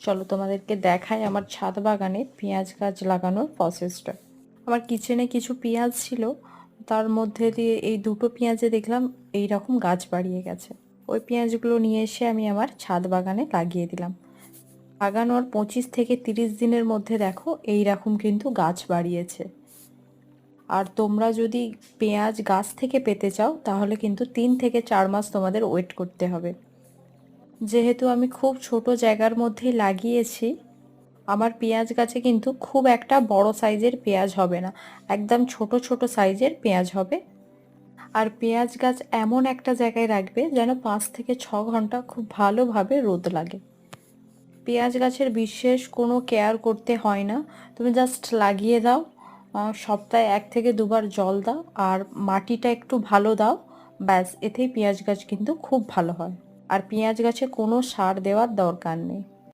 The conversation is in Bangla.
চলো তোমাদেরকে দেখাই আমার ছাদ বাগানে পেঁয়াজ গাছ লাগানোর প্রসেসটা আমার কিচেনে কিছু পেঁয়াজ ছিল, তার মধ্যে দিয়ে এই দুটো পেঁয়াজে দেখলাম এই রকম গাছ বাড়িয়ে গেছে। ওই পেঁয়াজগুলো নিয়ে এসে আমি আমার ছাদ বাগানে লাগিয়ে দিলাম। লাগানোর পঁচিশ থেকে তিরিশ দিনের মধ্যে দেখো এই রকম কিন্তু গাছ বাড়িয়েছে। আর তোমরা যদি পেঁয়াজ গাছ থেকে পেতে চাও, তাহলে কিন্তু তিন থেকে চার মাস তোমাদের ওয়েট করতে হবে। যেহেতু আমি খুব ছোট জায়গার মধ্যেই লাগিয়েছি, আমার পেঁয়াজ গাছে কিন্তু খুব একটা বড় সাইজের পেঁয়াজ হবে না। একদম ছোট ছোট সাইজের পেঁয়াজ হবে। আর পেঁয়াজ গাছ এমন একটা জায়গায় রাখবে যেন পাঁচ থেকে ছ ঘণ্টা খুব ভালোভাবে রোদ লাগে। পেঁয়াজ গাছের বিশেষ কোনো কেয়ার করতে হয় না। তুমি জাস্ট লাগিয়ে দাও সপ্তাহে এক থেকে দুবার জল দাও আর মাটিটা একটু ভালো দাও। ব্যাস, এতেই পেঁয়াজ গাছ কিন্তু খুব ভালো হয়। আর পেঁয়াজ গাছে কোনো সার দেওয়ার দরকার নেই।